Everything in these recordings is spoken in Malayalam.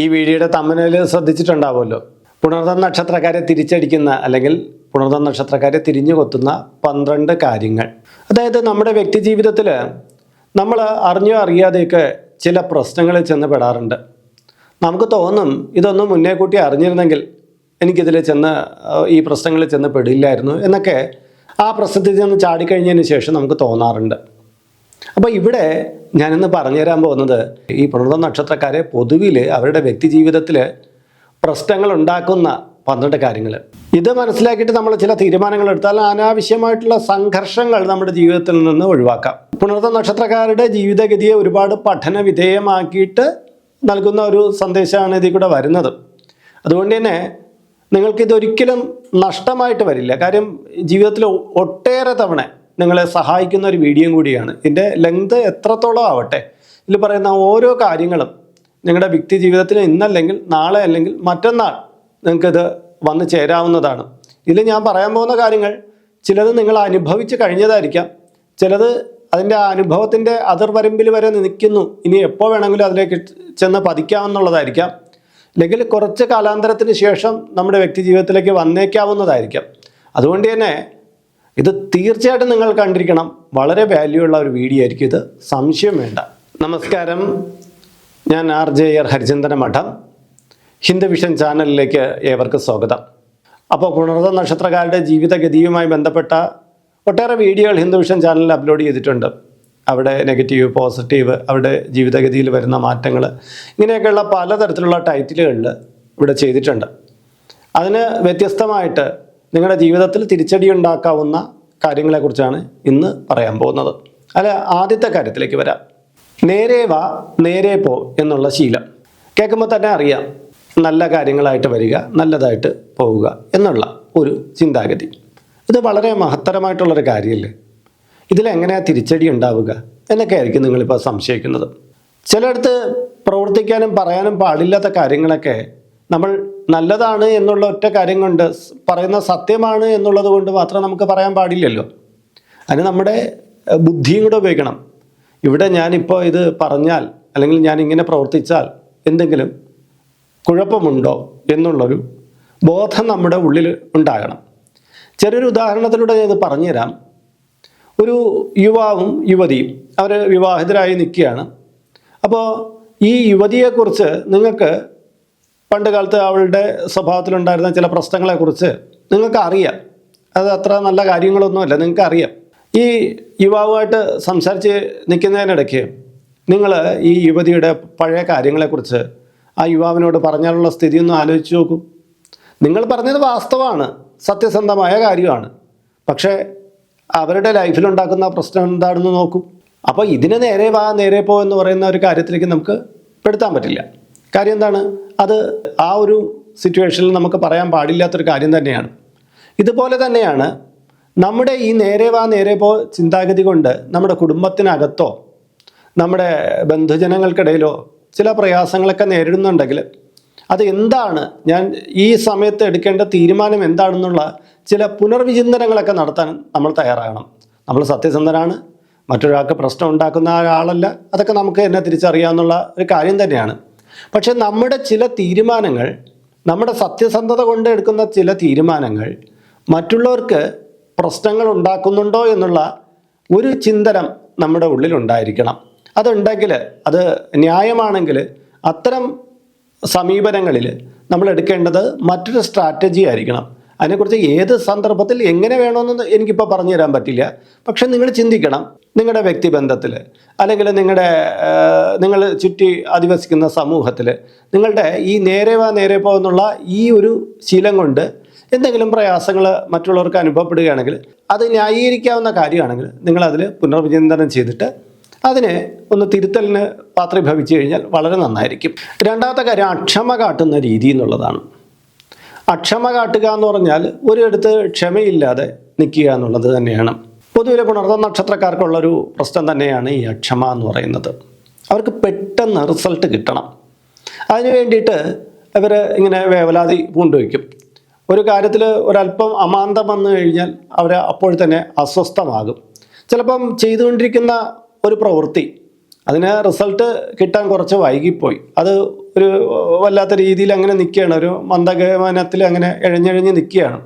ഈ വീഡിയോയുടെ തമ്മനയിൽ ശ്രദ്ധിച്ചിട്ടുണ്ടാവുമല്ലോ. പുണർതം നക്ഷത്രക്കാരെ തിരിച്ചടിക്കുന്ന അല്ലെങ്കിൽ പുണർതം നക്ഷത്രക്കാരെ തിരിഞ്ഞു കൊത്തുന്ന പന്ത്രണ്ട് കാര്യങ്ങൾ. അതായത് നമ്മുടെ വ്യക്തി ജീവിതത്തിൽ നമ്മൾ അറിഞ്ഞോ അറിയാതെയൊക്കെ ചില പ്രശ്നങ്ങളിൽ ചെന്ന് പെടാറുണ്ട്. നമുക്ക് തോന്നും ഇതൊന്നും മുന്നേ കൂട്ടി അറിഞ്ഞിരുന്നെങ്കിൽ എനിക്കിതിൽ ചെന്ന് ഈ പ്രശ്നങ്ങളിൽ ചെന്ന് പെടില്ലായിരുന്നു എന്നൊക്കെ ആ പ്രശ്നത്തിൽ ചെന്ന് ചാടിക്കഴിഞ്ഞതിന് ശേഷം നമുക്ക് തോന്നാറുണ്ട്. അപ്പോൾ ഇവിടെ ഞാനിന്ന് പറഞ്ഞുതരാൻ പോകുന്നത് ഈ പുണർന്ന നക്ഷത്രക്കാരെ പൊതുവിൽ അവരുടെ വ്യക്തി ജീവിതത്തിൽ പ്രശ്നങ്ങൾ ഉണ്ടാക്കുന്ന പന്ത്രണ്ട് കാര്യങ്ങൾ ഇത് മനസ്സിലാക്കിയിട്ട് നമ്മൾ ചില തീരുമാനങ്ങൾ എടുത്താൽ അനാവശ്യമായിട്ടുള്ള സംഘർഷങ്ങൾ നമ്മുടെ ജീവിതത്തിൽ നിന്ന് ഒഴിവാക്കാം. പുണർത്ത നക്ഷത്രക്കാരുടെ ജീവിതഗതിയെ ഒരുപാട് പഠന വിധേയമാക്കിയിട്ട് നൽകുന്ന ഒരു സന്ദേശമാണ് ഇതിൽ കൂടെ വരുന്നത്. അതുകൊണ്ട് തന്നെ നിങ്ങൾക്കിതൊരിക്കലും നഷ്ടമായിട്ട് വരില്ല. കാര്യം ജീവിതത്തിൽ ഒട്ടേറെ തവണ നിങ്ങളെ സഹായിക്കുന്ന ഒരു വീഡിയോയും കൂടിയാണ്. ഇതിന്റെ ലെങ്ത് എത്രത്തോളം ആവട്ടെ? ഇതിൽ പറയുന്ന ഓരോ കാര്യങ്ങളും നിങ്ങളുടെ വ്യക്തി ജീവിതത്തിൽ ഇന്നല്ലെങ്കിൽ നാളെ അല്ലെങ്കിൽ മറ്റന്നാൾ നിങ്ങൾക്കിത് വന്ന് ചേരാവുന്നതാണ്. ഇതിൽ ഞാൻ പറയാൻ പോകുന്ന കാര്യങ്ങൾ ചിലത് നിങ്ങൾ അനുഭവിച്ച് കഴിഞ്ഞതായിരിക്കാം. ചിലത് അതിന്റെ അനുഭവത്തിന്റെ അതിർവരമ്പിൽ വരെ നിൽക്കുന്നു. ഇനി എപ്പോൾ വേണമെങ്കിലും അതിലേക്ക് ചെന്ന് പതിക്കാമെന്നുള്ളതായിരിക്കാം അല്ലെങ്കിൽ കുറച്ച് കാലാന്തരത്തിന് ശേഷം നമ്മുടെ വ്യക്തി ജീവിതത്തിലേക്ക് വന്നേക്കാവുന്നതായിരിക്കാം. അതുകൊണ്ട് തന്നെ ഇത് തീർച്ചയായിട്ടും നിങ്ങൾ കണ്ടിരിക്കണം. വളരെ വാല്യൂ ഉള്ള ഒരു വീഡിയോ ആയിരിക്കും ഇത്. സംശയം വേണ്ട. നമസ്കാരം. ഞാൻ ആർ ജെ ആർ ഹരിചന്ദന മഠം. ഹിന്ദു വിഷൻ ചാനലിലേക്ക് ഏവർക്കും സ്വാഗതം. അപ്പോൾ പുണർത നക്ഷത്രക്കാരുടെ ജീവിതഗതിയുമായി ബന്ധപ്പെട്ട ഒട്ടേറെ വീഡിയോകൾ ഹിന്ദു വിഷൻ ചാനലിൽ അപ്ലോഡ് ചെയ്തിട്ടുണ്ട്. അവിടെ നെഗറ്റീവ് പോസിറ്റീവ് അവിടെ ജീവിതഗതിയിൽ വരുന്ന മാറ്റങ്ങൾ. ഇങ്ങനെയൊക്കെയുള്ള പലതരത്തിലുള്ള ടൈറ്റിലുകളിൽ ഇവിടെ ചെയ്തിട്ടുണ്ട്. അതിന് വ്യത്യസ്തമായിട്ട് നിങ്ങളുടെ ജീവിതത്തിൽ തിരിച്ചടി ഉണ്ടാക്കാവുന്ന കാര്യങ്ങളെക്കുറിച്ചാണ് ഇന്ന് പറയാൻ പോകുന്നത്. അല്ല ആദ്യത്തെ കാര്യത്തിലേക്ക് വരാം. നേരെ വാ നേരെ പോ എന്നുള്ള ശീലം. കേൾക്കുമ്പോൾ തന്നെ അറിയാം നല്ല കാര്യങ്ങളായിട്ട് വരിക നല്ലതായിട്ട് പോവുക എന്നുള്ള ഒരു ചിന്താഗതി. ഇത് വളരെ മഹത്തരമായിട്ടുള്ളൊരു കാര്യമല്ലേ? ഇതിലെങ്ങനെയാണ് തിരിച്ചടി ഉണ്ടാവുക എന്നൊക്കെ ആയിരിക്കും നിങ്ങളിപ്പോൾ സംശയിക്കുന്നത്. ചിലയിടത്ത് പ്രവർത്തിക്കാനും പറയാനും പാടില്ലാത്ത കാര്യങ്ങളൊക്കെ നമ്മൾ നല്ലതാണ് എന്നുള്ള ഒറ്റ കാര്യം കൊണ്ട് പറയുന്ന സത്യമാണ് എന്നുള്ളത് കൊണ്ട് മാത്രം നമുക്ക് പറയാൻ പാടില്ലല്ലോ. അതിന് നമ്മുടെ ബുദ്ധിയും കൂടെ ഉപയോഗിക്കണം. ഇവിടെ ഞാനിപ്പോൾ ഇത് പറഞ്ഞാൽ അല്ലെങ്കിൽ ഞാൻ ഇങ്ങനെ പ്രവർത്തിച്ചാൽ എന്തെങ്കിലും കുഴപ്പമുണ്ടോ എന്നുള്ളൊരു ബോധം നമ്മുടെ ഉള്ളിൽ ഉണ്ടാകണം. ചെറിയൊരു ഉദാഹരണത്തിലൂടെ ഞാൻ പറഞ്ഞുതരാം. ഒരു യുവാവും യുവതിയും അവർ വിവാഹിതരായി നിൽക്കുകയാണ്. അപ്പോൾ ഈ യുവതിയെക്കുറിച്ച് നിങ്ങൾക്ക് പണ്ട് കാലത്ത് അവളുടെ സ്വഭാവത്തിലുണ്ടായിരുന്ന ചില പ്രശ്നങ്ങളെക്കുറിച്ച് നിങ്ങൾക്ക് അറിയാം അത് അത്ര നല്ല കാര്യങ്ങളൊന്നുമല്ല നിങ്ങൾക്ക് അറിയാം ഈ യുവാവുമായിട്ട് സംസാരിച്ച് നിൽക്കുന്നതിനിടയ്ക്ക് നിങ്ങൾ ഈ യുവതിയുടെ പഴയ കാര്യങ്ങളെക്കുറിച്ച് ആ യുവാവിനോട് പറഞ്ഞാലുള്ള സ്ഥിതി ഒന്ന് ആലോചിച്ച് നോക്കൂ. നിങ്ങൾ പറഞ്ഞത് വാസ്തവമാണ് സത്യസന്ധമായ കാര്യമാണ്. പക്ഷേ അവരുടെ ലൈഫിലുണ്ടാക്കുന്ന പ്രശ്നം എന്താണെന്ന് നോക്കൂ. അപ്പോൾ ഇതിന് നേരെ വാ നേരെ പോ എന്ന് പറയുന്ന ഒരു കാര്യത്തിലേക്ക് നമുക്ക് പെടുത്താൻ പറ്റില്ല. കാര്യം എന്താണ് അത് ആ ഒരു സിറ്റുവേഷനിൽ നമുക്ക് പറയാൻ പാടില്ലാത്തൊരു കാര്യം തന്നെയാണ്. ഇതുപോലെ തന്നെയാണ് നമ്മുടെ ഈ നേരെ വാ നേരെ പോ ചിന്താഗതി കൊണ്ട് നമ്മുടെ കുടുംബത്തിനകത്തോ നമ്മുടെ ബന്ധുജനങ്ങൾക്കിടയിലോ ചില പ്രയാസങ്ങളൊക്കെ നേരിടുന്നുണ്ടെങ്കിൽ അത് എന്താണ്? ഞാൻ ഈ സമയത്ത് എടുക്കേണ്ട തീരുമാനം എന്താണെന്നുള്ള ചില പുനർവിചിന്തനങ്ങളൊക്കെ നടത്താൻ നമ്മൾ തയ്യാറാകണം. നമ്മൾ സത്യസന്ധനാണ് മറ്റൊരാൾക്ക് പ്രശ്നം ഉണ്ടാക്കുന്ന ആളല്ല അതൊക്കെ നമുക്ക് എന്നെ തിരിച്ചറിയാമെന്നുള്ള ഒരു കാര്യം തന്നെയാണ്. പക്ഷെ നമ്മുടെ ചില തീരുമാനങ്ങൾ നമ്മുടെ സത്യസന്ധത കൊണ്ട് എടുക്കുന്ന ചില തീരുമാനങ്ങൾ മറ്റുള്ളവർക്ക് പ്രശ്നങ്ങൾ ഉണ്ടാക്കുന്നുണ്ടോ എന്നുള്ള ഒരു ചിന്തനം നമ്മുടെ ഉള്ളിൽ ഉണ്ടായിരിക്കണം. അതുണ്ടെങ്കിൽ അത് ന്യായമാണെങ്കിൽ അത്തരം സമീപനങ്ങളിൽ നമ്മൾ എടുക്കേണ്ടത് മറ്റൊരു സ്ട്രാറ്റജി ആയിരിക്കണം. അതിനെക്കുറിച്ച് ഏത് സന്ദർഭത്തിൽ എങ്ങനെ വേണമെന്ന് എനിക്കിപ്പോൾ പറഞ്ഞു തരാൻ പറ്റില്ല. പക്ഷെ നിങ്ങൾ ചിന്തിക്കണം. നിങ്ങളുടെ വ്യക്തിബന്ധത്തിൽ അല്ലെങ്കിൽ നിങ്ങളുടെ നിങ്ങൾ ചുറ്റി അധിവസിക്കുന്ന സമൂഹത്തിൽ നിങ്ങളുടെ ഈ നേരെ വാ നേരെ പോകുന്നുള്ള ഈ ഒരു ശീലം കൊണ്ട് എന്തെങ്കിലും പ്രയാസങ്ങൾ മറ്റുള്ളവർക്ക് അനുഭവപ്പെടുകയാണെങ്കിൽ അത് ന്യായീകരിക്കാവുന്ന കാര്യമാണെങ്കിൽ നിങ്ങളതിൽ പുനർവിചിന്തനം ചെയ്തിട്ട് അതിനെ ഒന്ന് തിരുത്തലിന് പാത്രീഭവിച്ചു കഴിഞ്ഞാൽ വളരെ നന്നായിരിക്കും. രണ്ടാമത്തെ കാര്യം അക്ഷമ കാട്ടുന്ന രീതി എന്നുള്ളതാണ്. അക്ഷമ കാട്ടുക എന്ന് പറഞ്ഞാൽ ഒരിടത്ത് ക്ഷമയില്ലാതെ നിൽക്കുക എന്നുള്ളത് തന്നെയാണ്. പൊതുവിലെ പുണർന്ന നക്ഷത്രക്കാർക്കുള്ളൊരു പ്രശ്നം തന്നെയാണ് ഈ അക്ഷമ എന്ന് പറയുന്നത്. അവർക്ക് പെട്ടെന്ന് റിസൾട്ട് കിട്ടണം. അതിന് വേണ്ടിയിട്ട് ഇവർ ഇങ്ങനെ വേവലാതി പൂണ്ടുവയ്ക്കും ഒരു കാര്യത്തിൽ ഒരല്പം അമാന്തം വന്നു കഴിഞ്ഞാൽ അവർ അപ്പോൾ തന്നെ അസ്വസ്ഥമാകും. ചിലപ്പം ചെയ്തുകൊണ്ടിരിക്കുന്ന ഒരു പ്രവൃത്തി അതിന് റിസൾട്ട് കിട്ടാൻ കുറച്ച് വൈകിപ്പോയി. അത് ഒരു വല്ലാത്ത രീതിയിൽ അങ്ങനെ നിൽക്കുകയാണ്. ഒരു മന്ദഗമനത്തിൽ അങ്ങനെ എഴഞ്ഞഴിഞ്ഞ് നിൽക്കുകയാണ്.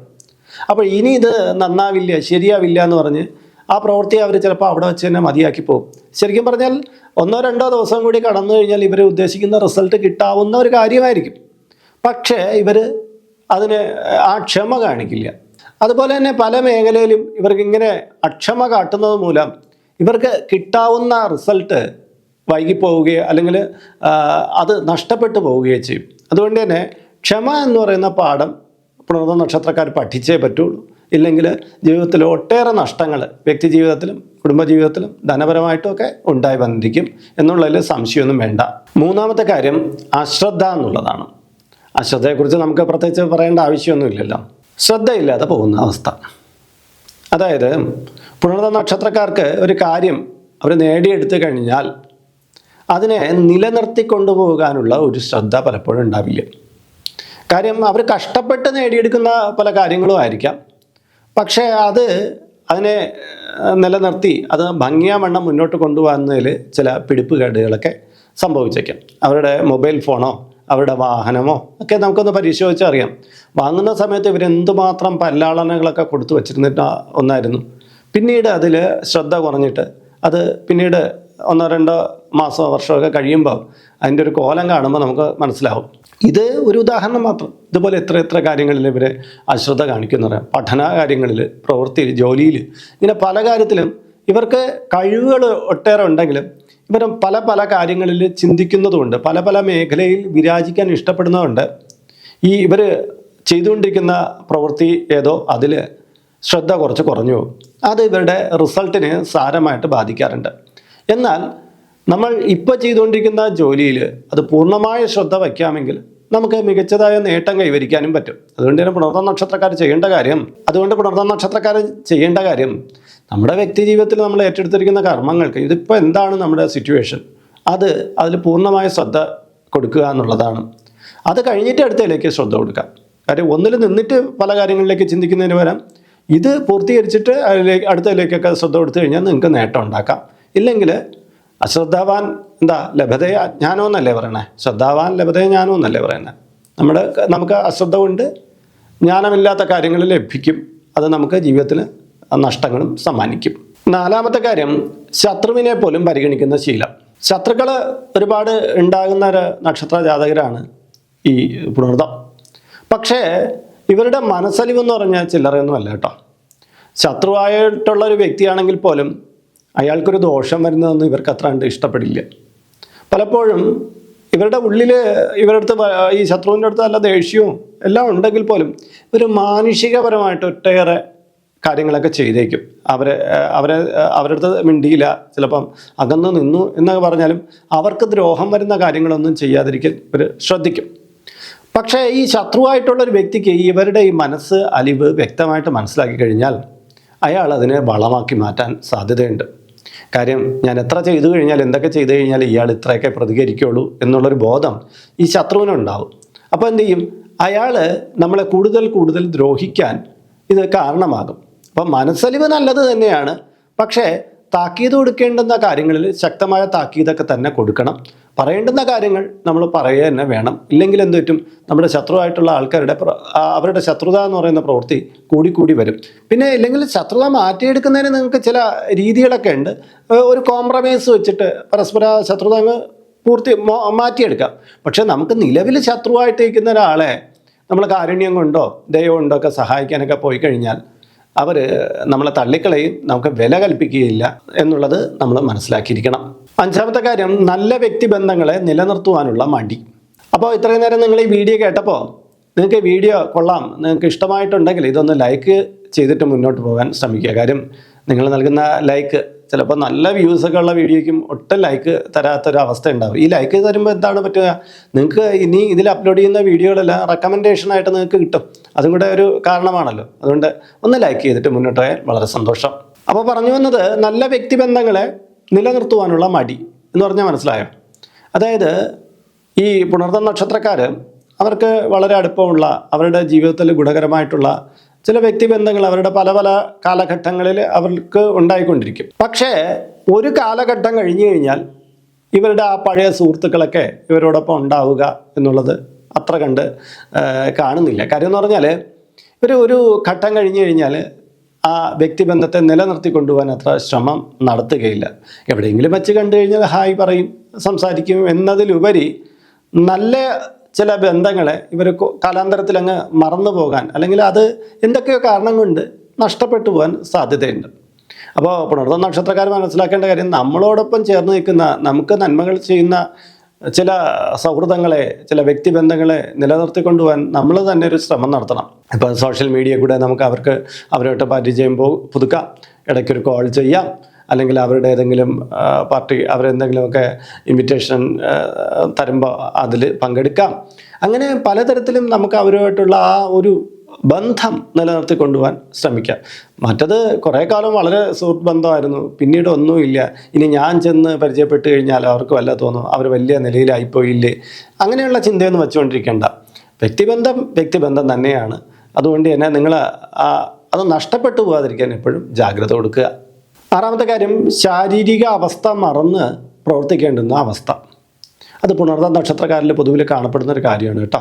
അപ്പോൾ ഇനി ഇത് നന്നാവില്ല ശരിയാവില്ല എന്ന് പറഞ്ഞ് ആ പ്രവൃത്തി അവർ ചിലപ്പോൾ അവിടെ വെച്ച് തന്നെ മതിയാക്കി പോകും. ശരിക്കും പറഞ്ഞാൽ ഒന്നോ രണ്ടോ ദിവസം കൂടി കടന്നു കഴിഞ്ഞാൽ ഇവർ ഉദ്ദേശിക്കുന്ന റിസൾട്ട് കിട്ടാവുന്ന ഒരു കാര്യമായിരിക്കും. പക്ഷേ ഇവർ അതിന് ആ ക്ഷമ കാണിക്കില്ല. അതുപോലെ തന്നെ പല മേഖലയിലും ഇവർക്ക് ഇങ്ങനെ അക്ഷമ കാട്ടുന്നത് മൂലം ഇവർക്ക് കിട്ടാവുന്ന റിസൾട്ട് വൈകിപ്പോവുകയോ അല്ലെങ്കിൽ അത് നഷ്ടപ്പെട്ടു പോവുകയോ ചെയ്യും. അതുകൊണ്ട് തന്നെ ക്ഷമ എന്ന് പറയുന്ന പാഠം പുണർന്ന നക്ഷത്രക്കാർ പഠിച്ചേ പറ്റുള്ളൂ. ഇല്ലെങ്കിൽ ജീവിതത്തിൽ ഒട്ടേറെ നഷ്ടങ്ങൾ വ്യക്തി ജീവിതത്തിലും കുടുംബജീവിതത്തിലും ധനപരമായിട്ടുമൊക്കെ ഉണ്ടായി വന്നിരിക്കും എന്നുള്ളതിൽ സംശയമൊന്നും വേണ്ട. മൂന്നാമത്തെ കാര്യം അശ്രദ്ധ എന്നുള്ളതാണ്. അശ്രദ്ധയെക്കുറിച്ച് നമുക്ക് പ്രത്യേകിച്ച് പറയേണ്ട ആവശ്യമൊന്നുമില്ലല്ലോ. ശ്രദ്ധയില്ലാതെ പോകുന്ന അവസ്ഥ. അതായത് പുണർന്ന നക്ഷത്രക്കാർക്ക് ഒരു കാര്യം അവർ നേടിയെടുത്തു കഴിഞ്ഞാൽ അതിനെ നിലനിർത്തി കൊണ്ടുപോകാനുള്ള ഒരു ശ്രദ്ധ പലപ്പോഴും ഉണ്ടാവില്ല. കാര്യം അവർ കഷ്ടപ്പെട്ട് നേടിയെടുക്കുന്ന പല കാര്യങ്ങളും ആയിരിക്കാം. പക്ഷേ അത് അതിനെ നിലനിർത്തി അത് ഭംഗിയാവണ്ണം മുന്നോട്ട് കൊണ്ടുപോകുന്നതിൽ ചില പിടിപ്പുകേടുകളൊക്കെ സംഭവിച്ചേക്കാം. അവരുടെ മൊബൈൽ ഫോണോ അവരുടെ വാഹനമോ ഒക്കെ നമുക്കൊന്ന് പരിശോധിച്ചറിയാം വാങ്ങുന്ന സമയത്ത് ഇവരെന്തുമാത്രം പല്ലാളനകളൊക്കെ കൊടുത്തു വച്ചിരുന്നിട്ട് ഒന്നായിരുന്നു. പിന്നീട് അതിൽ ശ്രദ്ധ കുറഞ്ഞിട്ട് അത് പിന്നീട് ഒന്നോ രണ്ടോ മാസമോ വർഷമൊക്കെ കഴിയുമ്പോൾ അതിന്റെ ഒരു കോലം കാണുമ്പോൾ നമുക്ക് മനസ്സിലാവും. ഇത് ഒരു ഉദാഹരണം മാത്രം. ഇതുപോലെ എത്ര എത്ര കാര്യങ്ങളിൽ ഇവർ അശ്രദ്ധ കാണിക്കുന്നറിയാം പഠന കാര്യങ്ങളിൽ പ്രവൃത്തിയിൽ ജോലിയിൽ ഇങ്ങനെ പല കാര്യത്തിലും ഇവർക്ക് കഴിവുകൾ ഒട്ടേറെ ഉണ്ടെങ്കിലും ഇവർ പല പല കാര്യങ്ങളിൽ ചിന്തിക്കുന്നതുകൊണ്ട് പല പല മേഖലയിൽ വിരാജിക്കാൻ ഇഷ്ടപ്പെടുന്നതുകൊണ്ട് ഈ ഇവർ ചെയ്തുകൊണ്ടിരിക്കുന്ന പ്രവൃത്തി ഏതോ അതിൽ ശ്രദ്ധ കുറച്ച് കുറഞ്ഞു പോകും. അത് ഇവരുടെ റിസൾട്ടിനെ സാരമായിട്ട് ബാധിക്കാറുണ്ട്. എന്നാൽ നമ്മൾ ഇപ്പോൾ ചെയ്തുകൊണ്ടിരിക്കുന്ന ജോലിയിൽ അത് പൂർണമായ ശ്രദ്ധ വയ്ക്കാമെങ്കിൽ നമുക്ക് മികച്ചതായ നേട്ടം കൈവരിക്കാനും പറ്റും. അതുകൊണ്ട് തന്നെ പുണർന്ന നക്ഷത്രക്കാർ ചെയ്യേണ്ട കാര്യം അതുകൊണ്ട് പുണർന്ന നക്ഷത്രക്കാർ ചെയ്യേണ്ട കാര്യം നമ്മുടെ വ്യക്തി ജീവിതത്തിൽ നമ്മൾ ഏറ്റെടുത്തിരിക്കുന്ന കർമ്മങ്ങൾക്ക് ഇതിപ്പോൾ എന്താണ് നമ്മുടെ സിറ്റുവേഷൻ അത് അതിൽ പൂർണമായ ശ്രദ്ധ കൊടുക്കുക എന്നുള്ളതാണ്. അത് കഴിഞ്ഞിട്ട് അടുത്തതിലേക്ക് ശ്രദ്ധ കൊടുക്കുക കാര്യം ഒന്നിൽ നിന്നിട്ട് പല കാര്യങ്ങളിലേക്ക് ചിന്തിക്കുന്നതിന് പകരം ഇത് പൂർത്തീകരിച്ചിട്ട് അതിലേക്ക് അടുത്തതിലേക്കൊക്കെ ശ്രദ്ധ കൊടുത്തു കഴിഞ്ഞാൽ നിങ്ങൾക്ക് നേട്ടം ഉണ്ടാക്കാം. ഇല്ലെങ്കിൽ അശ്രദ്ധാവാൻ എന്താ ലഭതയെ അജ്ഞാനം എന്നല്ലേ പറയണേ? ശ്രദ്ധാവാൻ ലഭതയെ ജ്ഞാനം എന്നല്ലേ പറയണേ? നമ്മുടെ നമുക്ക് അശ്രദ്ധ കൊണ്ട് ജ്ഞാനമില്ലാത്ത കാര്യങ്ങൾ ലഭിക്കും. അത് നമുക്ക് ജീവിതത്തിൽ നഷ്ടങ്ങളും സമ്മാനിക്കും. നാലാമത്തെ കാര്യം ശത്രുവിനെ പോലും പരിഗണിക്കുന്ന ശീലം. ശത്രുക്കൾ ഒരുപാട് ഉണ്ടാകുന്ന ഒരു നക്ഷത്ര ജാതകരാണ് ഈ പുണർദം. പക്ഷേ ഇവരുടെ മനസ്സലിവെന്ന് പറഞ്ഞാൽ ചില്ലറയൊന്നുമല്ല കേട്ടോ. ശത്രുവായിട്ടുള്ള ഒരു വ്യക്തിയാണെങ്കിൽ പോലും അയാൾക്കൊരു ദോഷം വരുന്നതൊന്നും ഇവർക്ക് അത്ര കണ്ട് ഇഷ്ടപ്പെടില്ല. പലപ്പോഴും ഇവരുടെ ഉള്ളിൽ ഇവരുടെ അടുത്ത് ഈ ശത്രുവിന്റെ അടുത്ത് നല്ല ദേഷ്യവും എല്ലാം ഉണ്ടെങ്കിൽ പോലും ഇവർ മാനുഷികപരമായിട്ട് ഒട്ടേറെ കാര്യങ്ങളൊക്കെ ചെയ്തേക്കും. അവരെ അവരെ അവരുടെ അടുത്ത് മിണ്ടിയില്ല. ചിലപ്പം അകന്നു നിന്നു എന്നൊക്കെ പറഞ്ഞാലും അവർക്ക് ദ്രോഹം വരുന്ന കാര്യങ്ങളൊന്നും ചെയ്യാതിരിക്കാൻ ഇവർ ശ്രദ്ധിക്കും. പക്ഷേ ഈ ശത്രുവായിട്ടുള്ള ഒരു വ്യക്തിക്ക് ഇവരുടെ ഈ മനസ്സ് അലിവ് വ്യക്തമായിട്ട് മനസ്സിലാക്കി കഴിഞ്ഞാൽ അയാൾ അതിനെ വളമാക്കി മാറ്റാൻ സാധ്യതയുണ്ട്. കാര്യം ഞാൻ എത്ര ചെയ്തു കഴിഞ്ഞാൽ എന്തൊക്കെ ചെയ്തു കഴിഞ്ഞാൽ ഇയാൾ ഇത്രയൊക്കെ പ്രതികരിക്കുള്ളൂ എന്നുള്ളൊരു ബോധം ഈ ശത്രുവിനുണ്ടാവും. അപ്പോൾ എന്തു ചെയ്യും? അയാൾ നമ്മളെ കൂടുതൽ കൂടുതൽ ദ്രോഹിക്കാൻ ഇത് കാരണമാകും. അപ്പം മനസ്സലിവ് നല്ലത് തന്നെയാണ്. പക്ഷേ താക്കീത് കൊടുക്കേണ്ടുന്ന കാര്യങ്ങളിൽ ശക്തമായ താക്കീതൊക്കെ തന്നെ കൊടുക്കണം. പറയേണ്ടുന്ന കാര്യങ്ങൾ നമ്മൾ പറയുക തന്നെ വേണം. ഇല്ലെങ്കിൽ എന്ത് പറ്റും? നമ്മുടെ ശത്രുവായിട്ടുള്ള ആൾക്കാരുടെ അവരുടെ ശത്രുത എന്ന് പറയുന്ന പ്രവൃത്തി കൂടിക്കൂടി വരും. പിന്നെ ഇല്ലെങ്കിൽ ശത്രുത മാറ്റിയെടുക്കുന്നതിന് നിങ്ങൾക്ക് ചില രീതികളൊക്കെ ഉണ്ട്. ഒരു കോംപ്രമൈസ് വെച്ചിട്ട് പരസ്പര ശത്രുത അങ്ങ് പൂർത്തി മാറ്റിയെടുക്കാം. പക്ഷേ നമുക്ക് നിലവിൽ ശത്രുവായിട്ട് ഇരിക്കുന്ന ഒരാളെ നമ്മൾ കാരുണ്യം കൊണ്ടോ ദൈവം കൊണ്ടോ ഒക്കെ സഹായിക്കാനൊക്കെ പോയി കഴിഞ്ഞാൽ അവർ നമ്മളെ തള്ളിക്കളയും നമുക്ക് വില കൽപ്പിക്കുകയില്ല എന്നുള്ളത് നമ്മൾ മനസ്സിലാക്കിയിരിക്കണം. അഞ്ചാമത്തെ കാര്യം നല്ല വ്യക്തിബന്ധങ്ങളെ നിലനിർത്തുവാനുള്ള മടി. അപ്പോൾ ഇത്രയും നേരം നിങ്ങൾ ഈ വീഡിയോ കേട്ടപ്പോൾ നിങ്ങൾക്ക് വീഡിയോ കൊള്ളാം. നിങ്ങൾക്ക് ഇഷ്ടമായിട്ടുണ്ടെങ്കിൽ ഇതൊന്ന് ലൈക്ക് ചെയ്തിട്ട് മുന്നോട്ട് പോകാൻ ശ്രമിക്കുക. കാര്യം നിങ്ങൾ നൽകുന്ന ലൈക്ക് ചിലപ്പോൾ നല്ല വ്യൂസ് ഒക്കെ ഉള്ള വീഡിയോയ്ക്കും ഒട്ടും ലൈക്ക് തരാത്തൊരു അവസ്ഥ ഉണ്ടാവും. ഈ ലൈക്ക് തരുമ്പോൾ എന്താണ് പറ്റുക? നിങ്ങൾക്ക് ഇനി ഇതിൽ അപ്ലോഡ് ചെയ്യുന്ന വീഡിയോകളെല്ലാം റെക്കമെൻഡേഷനായിട്ട് നിങ്ങൾക്ക് കിട്ടും. അതും കൂടെ ഒരു കാരണമാണല്ലോ. അതുകൊണ്ട് ഒന്ന് ലൈക്ക് ചെയ്തിട്ട് മുന്നോട്ട് പോയാൽ വളരെ സന്തോഷം. അപ്പോൾ പറഞ്ഞു വന്നത് നല്ല വ്യക്തിബന്ധങ്ങളെ നിലനിർത്തുവാനുള്ള മടി എന്ന് പറഞ്ഞാൽ മനസ്സിലായോ? അതായത് ഈ പുണർന്ന നക്ഷത്രക്കാർ അവർക്ക് വളരെ അടുപ്പമുള്ള അവരുടെ ജീവിതത്തിൽ ഗുണകരമായിട്ടുള്ള ചില വ്യക്തിബന്ധങ്ങൾ അവരുടെ പല പല കാലഘട്ടങ്ങളിൽ അവർക്ക് ഉണ്ടായിക്കൊണ്ടിരിക്കും. പക്ഷേ ഒരു കാലഘട്ടം കഴിഞ്ഞു കഴിഞ്ഞാൽ ഇവരുടെ ആ പഴയ സുഹൃത്തുക്കളൊക്കെ ഇവരോടൊപ്പം ഉണ്ടാവുക എന്നുള്ളത് അത്ര കണ്ട് കാണുന്നില്ല. കാര്യം എന്ന് പറഞ്ഞാൽ ഇവർ ഒരു ഘട്ടം കഴിഞ്ഞു കഴിഞ്ഞാൽ ആ വ്യക്തിബന്ധത്തെ നിലനിർത്തി കൊണ്ടുപോകാൻ അത്ര ശ്രമം നടത്തുകയില്ല. എവിടെയെങ്കിലും വെച്ച് കണ്ടു കഴിഞ്ഞാൽ ഹായ് പറയും സംസാരിക്കും എന്നതിലുപരി നല്ല ചില ബന്ധങ്ങളെ ഇവർ കാലാന്തരത്തിൽ അങ്ങ് മറന്നു പോകാൻ അല്ലെങ്കിൽ അത് എന്തൊക്കെയോ കാരണം കൊണ്ട് നഷ്ടപ്പെട്ടു പോകാൻ സാധ്യതയുണ്ട്. അപ്പോൾ പുണർന്ന നക്ഷത്രക്കാർ മനസ്സിലാക്കേണ്ട കാര്യം നമ്മളോടൊപ്പം ചേർന്ന് നിൽക്കുന്ന നമുക്ക് നന്മകൾ ചെയ്യുന്ന ചില സൗഹൃദങ്ങളെ ചില വ്യക്തിബന്ധങ്ങളെ നിലനിർത്തിക്കൊണ്ടുപോകാൻ നമ്മൾ തന്നെ ഒരു ശ്രമം നടത്തണം. ഇപ്പോൾ സോഷ്യൽ മീഡിയ കൂടെ നമുക്ക് അവർക്ക് അവരുമായിട്ട് പരിചയം പോ പുതുക്കാം. ഇടയ്ക്കൊരു കോൾ ചെയ്യാം. അല്ലെങ്കിൽ അവരുടെ ഏതെങ്കിലും പാർട്ടി അവരെന്തെങ്കിലുമൊക്കെ ഇൻവിറ്റേഷൻ തരുമ്പോൾ അതിൽ പങ്കെടുക്കാം. അങ്ങനെ പലതരത്തിലും നമുക്ക് അവരുമായിട്ടുള്ള ആ ഒരു ബന്ധം നിലനിർത്തി കൊണ്ടുപോകാൻ ശ്രമിക്കാം. മറ്റത് കുറേ കാലം വളരെ സുഹൃത്ത് ബന്ധമായിരുന്നു. പിന്നീട് ഒന്നുമില്ല ഇനി ഞാൻ ചെന്ന് പരിചയപ്പെട്ട് കഴിഞ്ഞാൽ അവർക്ക് വല്ല തോന്നും? അവർ വലിയ നിലയിലായിപ്പോയില്ലേ? അങ്ങനെയുള്ള ചിന്തയൊന്നും വെച്ചുകൊണ്ടിരിക്കേണ്ട. വ്യക്തിബന്ധം വ്യക്തിബന്ധം തന്നെയാണ്. അതുകൊണ്ട് തന്നെ നിങ്ങൾ അത് നഷ്ടപ്പെട്ടു പോകാതിരിക്കാൻ എപ്പോഴും ജാഗ്രത കൊടുക്കുക. ആറാമത്തെ കാര്യം ശാരീരിക അവസ്ഥ മറന്ന് പ്രവർത്തിക്കേണ്ടുന്ന അവസ്ഥ. അത് പുണർന്ന നക്ഷത്രക്കാരിൽ പൊതുവിൽ കാണപ്പെടുന്ന ഒരു കാര്യമാണ് കേട്ടോ.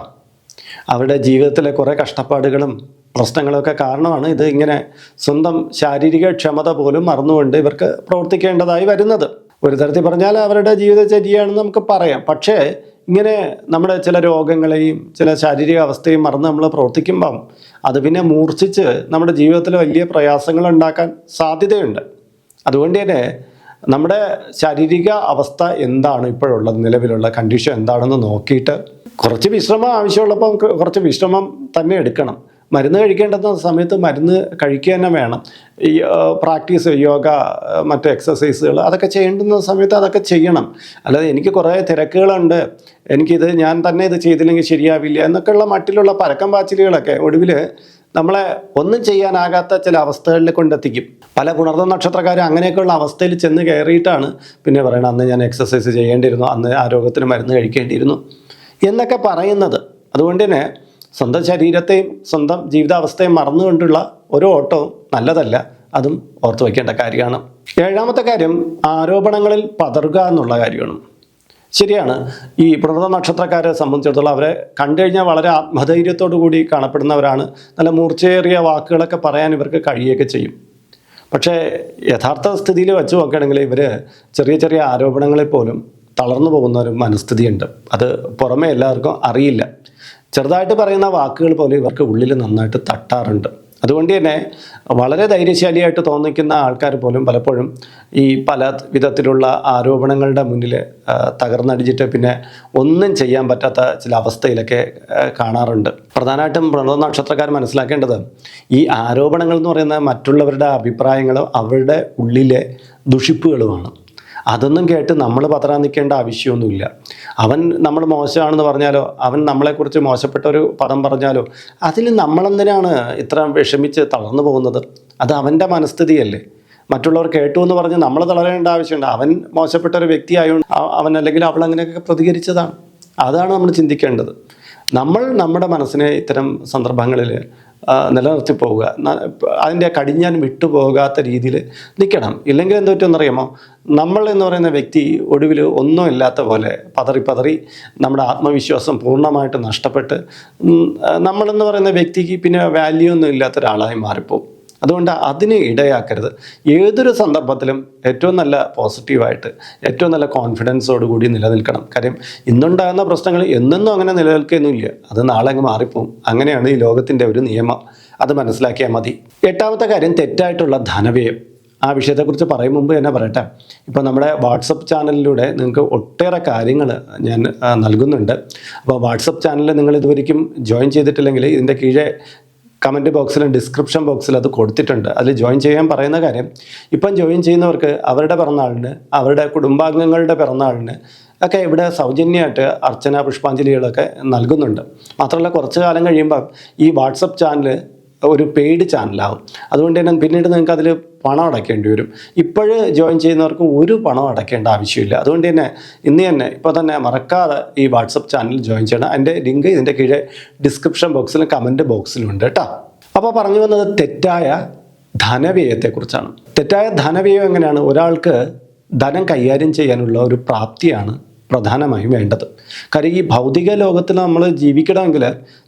അവരുടെ ജീവിതത്തിലെ കുറേ കഷ്ടപ്പാടുകളും പ്രശ്നങ്ങളൊക്കെ കാരണമാണ് ഇത് ഇങ്ങനെ സ്വന്തം ശാരീരിക ക്ഷമത പോലും മറന്നുകൊണ്ട് ഇവർക്ക് പ്രവർത്തിക്കേണ്ടതായി വരുന്നത്. ഒരു തരത്തിൽ പറഞ്ഞാൽ അവരുടെ ജീവിതചര്യയാണെന്ന് നമുക്ക് പറയാം. പക്ഷേ ഇങ്ങനെ നമ്മുടെ ചില രോഗങ്ങളെയും ചില ശാരീരിക അവസ്ഥയും മറന്ന് നമ്മൾ പ്രവർത്തിക്കുമ്പം അത് പിന്നെ മൂർച്ഛിച്ച് നമ്മുടെ ജീവിതത്തിൽ വലിയ പ്രയാസങ്ങൾ ഉണ്ടാക്കാൻ സാധ്യതയുണ്ട്. അതുകൊണ്ട് തന്നെ നമ്മുടെ ശാരീരിക അവസ്ഥ എന്താണ് ഇപ്പോഴുള്ളത്? നിലവിലുള്ള കണ്ടീഷൻ എന്താണെന്ന് നോക്കിയിട്ട് കുറച്ച് വിശ്രമം ആവശ്യമുള്ളപ്പോൾ കുറച്ച് വിശ്രമം തന്നെ എടുക്കണം. മരുന്ന് കഴിക്കേണ്ടുന്ന സമയത്ത് മരുന്ന് കഴിക്കുക തന്നെ വേണം. ഈ പ്രാക്ടീസ് യോഗ മറ്റ് എക്സസൈസുകൾ അതൊക്കെ ചെയ്യേണ്ടുന്ന സമയത്ത് അതൊക്കെ ചെയ്യണം. അല്ലാതെ എനിക്ക് കുറേ തിരക്കുകളുണ്ട്. എനിക്കിത് ഞാൻ തന്നെ ഇത് ചെയ്തില്ലെങ്കിൽ ശരിയാവില്ല എന്നൊക്കെയുള്ള മട്ടിലുള്ള പരക്കം പാച്ചിലുകളൊക്കെ ഒടുവിൽ നമ്മളെ ഒന്നും ചെയ്യാനാകാത്ത ചില അവസ്ഥകളിൽ കൊണ്ടെത്തിക്കും. പല പുണർന്ന നക്ഷത്രക്കാരും അങ്ങനെയൊക്കെയുള്ള അവസ്ഥയിൽ ചെന്ന് കയറിയിട്ടാണ് പിന്നെ പറയണം അന്ന് ഞാൻ എക്സസൈസ് ചെയ്യേണ്ടിയിരുന്നു. അന്ന് ആ രോഗത്തിന് മരുന്ന് കഴിക്കേണ്ടിയിരുന്നു എന്നൊക്കെ പറയുന്നത്. അതുകൊണ്ട് തന്നെ സ്വന്തം ശരീരത്തെയും സ്വന്തം ജീവിതാവസ്ഥയും മറന്നുകൊണ്ടുള്ള ഒരു ഓട്ടവും നല്ലതല്ല. അതും ഓർത്തു വയ്ക്കേണ്ട കാര്യമാണ്. ഏഴാമത്തെ കാര്യം ആരോപണങ്ങളിൽ പതറുക എന്നുള്ള കാര്യമാണ്. ശരിയാണ്. ഈ പുണർന്ന നക്ഷത്രക്കാരെ സംബന്ധിച്ചിടത്തോളം അവരെ കണ്ടു കഴിഞ്ഞാൽ വളരെ ആത്മധൈര്യത്തോടു കൂടി കാണപ്പെടുന്നവരാണ്. നല്ല മൂർച്ചയേറിയ വാക്കുകളൊക്കെ പറയാൻ ഇവർക്ക് കഴിയുകയൊക്കെ ചെയ്യും. പക്ഷേ യഥാർത്ഥ സ്ഥിതിയിൽ വെച്ച് നോക്കുകയാണെങ്കിൽ ഇവർ ചെറിയ ചെറിയ ആരോപണങ്ങളിൽ പോലും തളർന്നു പോകുന്ന ഒരു മനസ്ഥിതിയുണ്ട്. അത് പുറമേ എല്ലാവർക്കും അറിയില്ല. ചെറുതായിട്ട് പറയുന്ന വാക്കുകൾ പോലും ഇവർക്ക് ഉള്ളിൽ നന്നായിട്ട് തട്ടാറുണ്ട്. അതുകൊണ്ട് തന്നെ വളരെ ധൈര്യശാലിയായിട്ട് തോന്നിക്കുന്ന ആൾക്കാർ പോലും പലപ്പോഴും ഈ പല വിധത്തിലുള്ള ആരോപണങ്ങളുടെ മുന്നിൽ തകർന്നടിച്ചിട്ട് പിന്നെ ഒന്നും ചെയ്യാൻ പറ്റാത്ത ചില അവസ്ഥയിലൊക്കെ കാണാറുണ്ട്. പ്രധാനമായിട്ടും പ്രണവ നക്ഷത്രക്കാർ മനസ്സിലാക്കേണ്ടത് ഈ ആരോപണങ്ങൾ എന്ന് പറയുന്നത് മറ്റുള്ളവരുടെ അഭിപ്രായങ്ങളും അവരുടെ ഉള്ളിലെ ദുഷിപ്പുകളുമാണ്. അതൊന്നും കേട്ട് നമ്മൾ പതറാൻ നിൽക്കേണ്ട ആവശ്യമൊന്നുമില്ല. അവൻ നമ്മൾ മോശമാണെന്ന് പറഞ്ഞാലോ അവൻ നമ്മളെക്കുറിച്ച് മോശപ്പെട്ട ഒരു പദം പറഞ്ഞാലോ അതിൽ നമ്മളെന്തിനാണ് ഇത്ര വിഷമിച്ച് തളർന്നു പോകുന്നത്? അത് അവന്റെ മനസ്ഥിതിയല്ലേ. മറ്റുള്ളവർ കേട്ടു എന്ന് പറഞ്ഞ് നമ്മൾ തളരേണ്ട ആവശ്യമുണ്ട്. അവൻ മോശപ്പെട്ട ഒരു അ- അവൻ അല്ലെങ്കിൽ അവൾ അങ്ങനെയൊക്കെ പ്രതികരിച്ചതാണ്. അതാണ് നമ്മൾ ചിന്തിക്കേണ്ടത്. നമ്മൾ നമ്മുടെ മനസ്സിനെ ഇത്തരം സന്ദർഭങ്ങളിൽ നിലനിർത്തി പോവുക. അതിന്റെ കടിഞ്ഞാൻ വിട്ടുപോകാത്ത രീതിയിൽ നിൽക്കണം. ഇല്ലെങ്കിൽ എന്ത് പറ്റുമെന്നറിയാമോ നമ്മൾ എന്ന് പറയുന്ന വ്യക്തി ഒടുവിൽ ഒന്നും ഇല്ലാത്ത പോലെ പതറി പതറി നമ്മുടെ ആത്മവിശ്വാസം പൂർണമായിട്ട് നഷ്ടപ്പെട്ട് നമ്മളെന്ന് പറയുന്ന വ്യക്തിക്ക് പിന്നെ വാല്യൂ ഒന്നും ഇല്ലാത്ത ഒരാളായി മാറിപ്പോവും. അതുകൊണ്ട് അതിനെ ഇടയാക്കരുത്. ഏതൊരു സന്ദർഭത്തിലും ഏറ്റവും നല്ല പോസിറ്റീവായിട്ട് ഏറ്റവും നല്ല കോൺഫിഡൻസോടുകൂടി നിലനിൽക്കണം. കാര്യം ഇന്നുണ്ടാകുന്ന പ്രശ്നങ്ങൾ എന്നൊന്നും അങ്ങനെ നിലനിൽക്കുകയൊന്നുമില്ല അത് നാളെ അങ്ങ് മാറിപ്പോവും. അങ്ങനെയാണ് ഈ ലോകത്തിന്റെ ഒരു നിയമം. അത് മനസ്സിലാക്കിയാൽ മതി. എട്ടാമത്തെ കാര്യം തെറ്റായിട്ടുള്ള ധനവ്യയം. ആ വിഷയത്തെക്കുറിച്ച് പറയും മുമ്പ് തന്നെ പറയട്ടെ. ഇപ്പോൾ നമ്മുടെ വാട്സപ്പ് ചാനലിലൂടെ നിങ്ങൾക്ക് ഒട്ടേറെ കാര്യങ്ങൾ ഞാൻ നൽകുന്നുണ്ട്. അപ്പോൾ വാട്സപ്പ് ചാനലിൽ നിങ്ങൾ ഇതുവരെയും ജോയിൻ ചെയ്തിട്ടില്ലെങ്കിൽ ഇതിന്റെ കീഴെ കമന്റ് ബോക്സിലും ഡിസ്ക്രിപ്ഷൻ ബോക്സിലും അത് കൊടുത്തിട്ടുണ്ട്. അതിൽ ജോയിൻ ചെയ്യാൻ പറയുന്ന കാര്യം ഇപ്പം ജോയിൻ ചെയ്യുന്നവർക്ക് അവരുടെ പിറന്നാളിന് അവരുടെ കുടുംബാംഗങ്ങളുടെ പിറന്നാളിന് ഒക്കെ ഇവിടെ സൗജന്യമായിട്ട് അർച്ചന പുഷ്പാഞ്ജലികളൊക്കെ നൽകുന്നുണ്ട്. മാത്രമല്ല കുറച്ച് കാലം കഴിയുമ്പം ഈ വാട്സപ്പ് ചാനൽ ഒരു പെയ്ഡ് ചാനലാകും അതുകൊണ്ട് തന്നെ പിന്നീട് നിങ്ങൾക്ക് അതിൽ പണം അടയ്ക്കേണ്ടി വരും. ഇപ്പോഴ് ജോയിൻ ചെയ്യുന്നവർക്ക് ഒരു പണം അടയ്ക്കേണ്ട ആവശ്യമില്ല. അതുകൊണ്ട് തന്നെ ഇന്ന് തന്നെ ഇപ്പോൾ തന്നെ മറക്കാതെ ഈ വാട്സപ്പ് ചാനൽ ജോയിൻ ചെയ്യണം. അതിന്റെ ലിങ്ക് ഇതിന്റെ കീഴെ ഡിസ്ക്രിപ്ഷൻ ബോക്സിലും കമന്റ് ബോക്സിലും ഉണ്ട് കേട്ടോ അപ്പോൾ പറഞ്ഞു വന്നത് തെറ്റായ ധനവ്യയത്തെക്കുറിച്ചാണ്. തെറ്റായ ധനവ്യയം എങ്ങനെയാണ്? ഒരാൾക്ക് ധനം കൈകാര്യം ചെയ്യാനുള്ള ഒരു പ്രാപ്തിയാണ് പ്രധാനമായും വേണ്ടത്. കാര്യം ഈ ഭൗതിക ലോകത്തിൽ നമ്മൾ ജീവിക്കണമെങ്കിൽ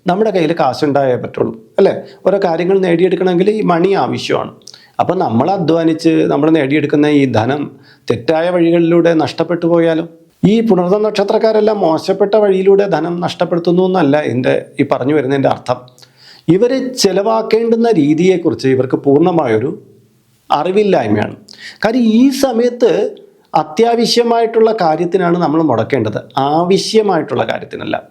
നമ്മുടെ കയ്യിൽ കാശുണ്ടായേ പറ്റുള്ളൂ അല്ലേ? ഓരോ കാര്യങ്ങൾ നേടിയെടുക്കണമെങ്കിൽ ഈ മണി ആവശ്യമാണ്. അപ്പം നമ്മൾ അധ്വാനിച്ച് നമ്മൾ നേടിയെടുക്കുന്ന ഈ ധനം തെറ്റായ വഴികളിലൂടെ നഷ്ടപ്പെട്ടു പോയാലും? ഈ പുണർന്ന നക്ഷത്രക്കാരെല്ലാം മോശപ്പെട്ട വഴിയിലൂടെ ധനം നഷ്ടപ്പെടുത്തുന്നു എന്നല്ല എന്റെ ഈ പറഞ്ഞു വരുന്നതിന്റെ അർത്ഥം. ഇവർ ചെലവാക്കേണ്ടുന്ന രീതിയെക്കുറിച്ച് ഇവർക്ക് പൂർണമായൊരു അറിവില്ലായ്മയാണ്. കാര്യം ഈ സമയത്ത് അത്യാവശ്യമായിട്ടുള്ള കാര്യത്തിനാണ് നമ്മൾ മുടക്കേണ്ടത്. ആവശ്യമായിട്ടുള്ള കാര്യത്തിനല്ല.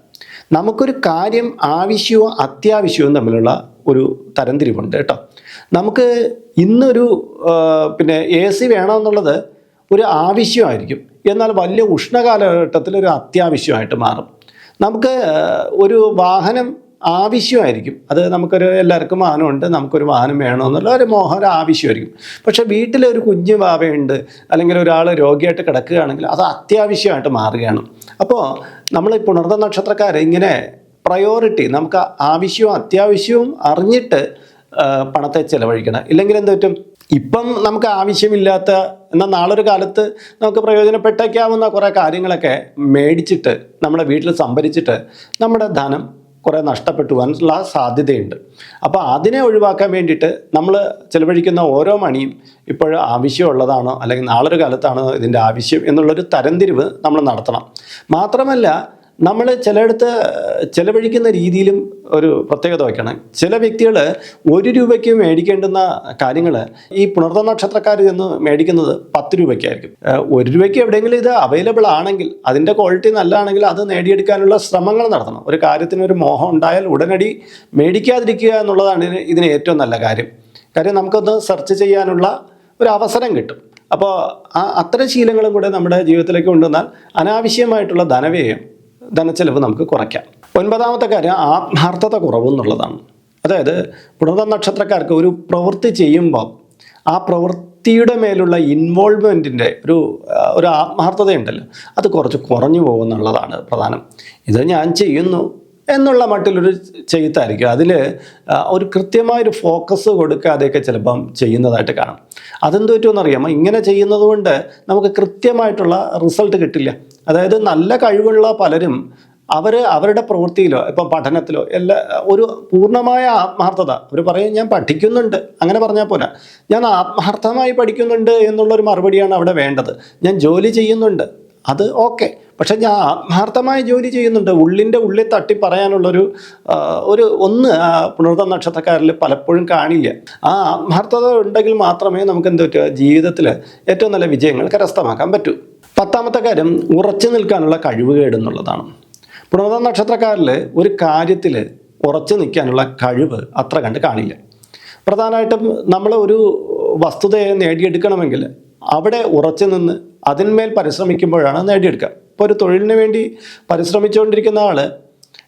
നമുക്കൊരു കാര്യം ആവശ്യവും അത്യാവശ്യവും തമ്മിലുള്ള ഒരു തരംതിരിവുണ്ട് കേട്ടോ. നമുക്ക് ഇന്നൊരു പിന്നെ എ സി വേണമെന്നുള്ളത് ഒരു ആവശ്യമായിരിക്കും. എന്നാൽ വലിയ ഉഷ്ണകാലഘട്ടത്തിൽ ഒരു അത്യാവശ്യമായിട്ട് മാറും. നമുക്ക് ഒരു വാഹനം ആവശ്യമായിരിക്കും. അത് നമുക്കൊരു എല്ലാവർക്കും വാഹനമുണ്ട് നമുക്കൊരു വാഹനം വേണമെന്നുള്ള ഒരു മോഹം ഒരു ആവശ്യമായിരിക്കും. പക്ഷേ വീട്ടിൽ ഒരു കുഞ്ഞു അല്ലെങ്കിൽ ഒരാൾ രോഗിയായിട്ട് കിടക്കുകയാണെങ്കിൽ അത് അത്യാവശ്യമായിട്ട് മാറുകയാണ്. അപ്പോൾ നമ്മൾ ഈ പുണർന്ന നക്ഷത്രക്കാർ ഇങ്ങനെ പ്രയോറിറ്റി നമുക്ക് ആവശ്യവും അത്യാവശ്യവും അറിഞ്ഞിട്ട് പണത്തെ ചിലവഴിക്കണം. ഇല്ലെങ്കിൽ എന്താ പറ്റും? ഇപ്പം നമുക്ക് ആവശ്യമില്ലാത്ത എന്നാൽ നാളൊരു കാലത്ത് നമുക്ക് പ്രയോജനപ്പെട്ടേക്കാവുന്ന കുറേ കാര്യങ്ങളൊക്കെ മേടിച്ചിട്ട് നമ്മുടെ വീട്ടിൽ സംഭരിച്ചിട്ട് നമ്മുടെ ധനം കുറേ നഷ്ടപ്പെട്ടു പോകാനുള്ള സാധ്യതയുണ്ട്. അപ്പോൾ അതിനെ ഒഴിവാക്കാൻ വേണ്ടിയിട്ട് നമ്മൾ ചിലവഴിക്കുന്ന ഓരോ മണിയും ഇപ്പോൾ ആവശ്യമുള്ളതാണോ അല്ലെങ്കിൽ നാളൊരു കാലത്താണോ ഇതിന്റെ ആവശ്യം എന്നുള്ളൊരു തരംതിരിവ് നമ്മൾ നടത്തണം. മാത്രമല്ല നമ്മൾ ചിലയിടത്ത് ചിലവഴിക്കുന്ന രീതിയിലും ഒരു പ്രത്യേകത വയ്ക്കണം. ചില വ്യക്തികൾ ഒരു രൂപയ്ക്ക് മേടിക്കേണ്ടുന്ന കാര്യങ്ങൾ ഈ പുണർന്ന നക്ഷത്രക്കാർ ചെന്ന് മേടിക്കുന്നത് പത്ത് രൂപയ്ക്കായിരിക്കും. ഒരു രൂപയ്ക്ക് എവിടെയെങ്കിലും ഇത് അവൈലബിൾ ആണെങ്കിൽ അതിന്റെ ക്വാളിറ്റി നല്ലതാണെങ്കിൽ അത് നേടിയെടുക്കാനുള്ള ശ്രമങ്ങൾ നടത്തണം. ഒരു കാര്യത്തിന് ഒരു മോഹം ഉണ്ടായാൽ ഉടനടി മേടിക്കാതിരിക്കുക എന്നുള്ളതാണ് ഇതിന് ഏറ്റവും നല്ല കാര്യം. കാര്യം നമുക്കൊന്ന് സെർച്ച് ചെയ്യാനുള്ള ഒരു അവസരം കിട്ടും. അപ്പോൾ ആ അത്തരം ശീലങ്ങളും കൂടെ നമ്മുടെ ജീവിതത്തിലേക്ക് കൊണ്ടുവന്നാൽ അനാവശ്യമായിട്ടുള്ള ധനവ്യയം ധനച്ചെലവ് നമുക്ക് കുറയ്ക്കാം. ഒൻപതാമത്തെ കാര്യം ആത്മാർത്ഥത കുറവെന്നുള്ളതാണ് അതായത് പുണർന്ന നക്ഷത്രക്കാർക്ക് ഒരു പ്രവൃത്തി ചെയ്യുമ്പോൾ ആ പ്രവൃത്തിയുടെ മേലുള്ള ഇൻവോൾവ്മെന്റിന്റെ ഒരു ഒരു ആത്മാർത്ഥതയുണ്ടല്ലോ. അത് കുറച്ച് കുറഞ്ഞു പോകുന്നുള്ളതാണ് പ്രധാനം. ഇത് ഞാൻ ചെയ്യുന്നു എന്നുള്ള മട്ടിലൊരു ചെയ്ത്തായിരിക്കും. അതിൽ ഒരു കൃത്യമായൊരു ഫോക്കസ് കൊടുക്കാതെയൊക്കെ ചിലപ്പം ചെയ്യുന്നതായിട്ട് കാണാം. അതെന്ത് പറ്റുമെന്നറിയാമോ? ഇങ്ങനെ ചെയ്യുന്നത് കൊണ്ട് നമുക്ക് കൃത്യമായിട്ടുള്ള റിസൾട്ട് കിട്ടില്ല. അതായത് നല്ല കഴിവുള്ള പലരും അവർ അവരുടെ പ്രവൃത്തിയിലോ ഇപ്പം പഠനത്തിലോ എല്ലാ ഒരു പൂർണമായ ആത്മാർത്ഥത. അവർ പറയും ഞാൻ പഠിക്കുന്നുണ്ട്. അങ്ങനെ പറഞ്ഞാൽ പോരാ. ഞാൻ ആത്മാർത്ഥമായി പഠിക്കുന്നുണ്ട് എന്നുള്ളൊരു മറുപടിയാണ് അവിടെ വേണ്ടത്. ഞാൻ ജോലി ചെയ്യുന്നുണ്ട്. അത് ഓക്കെ. പക്ഷെ ഞാൻ ആത്മാർത്ഥമായി ജോലി ചെയ്യുന്നുണ്ട്. ഉള്ളിന്റെ ഉള്ളിൽ തട്ടി പറയാനുള്ളൊരു ഒരു ഒന്ന് പുണർത്ത നക്ഷത്രക്കാരിൽ പലപ്പോഴും കാണില്ല. ആ ആത്മാർത്ഥത ഉണ്ടെങ്കിൽ മാത്രമേ നമുക്ക് എന്ത് പറ്റുക ജീവിതത്തിൽ ഏറ്റവും നല്ല വിജയങ്ങൾ കരസ്ഥമാക്കാൻ പറ്റൂ. പത്താമത്തെ കാര്യം ഉറച്ചു നിൽക്കാനുള്ള കഴിവുകേട് എന്നുള്ളതാണ്. പ്രണത നക്ഷത്രക്കാരിൽ ഒരു കാര്യത്തിൽ ഉറച്ചു നിൽക്കാനുള്ള കഴിവ് അത്ര കണ്ട് കാണില്ല. പ്രധാനമായിട്ടും നമ്മൾ ഒരു വസ്തുതയെ നേടിയെടുക്കണമെങ്കിൽ അവിടെ ഉറച്ചു നിന്ന് അതിന്മേൽ പരിശ്രമിക്കുമ്പോഴാണ് നേടിയെടുക്കുക. ഇപ്പോൾ ഒരു തൊഴിലിന് വേണ്ടി പരിശ്രമിച്ചുകൊണ്ടിരിക്കുന്ന ആൾ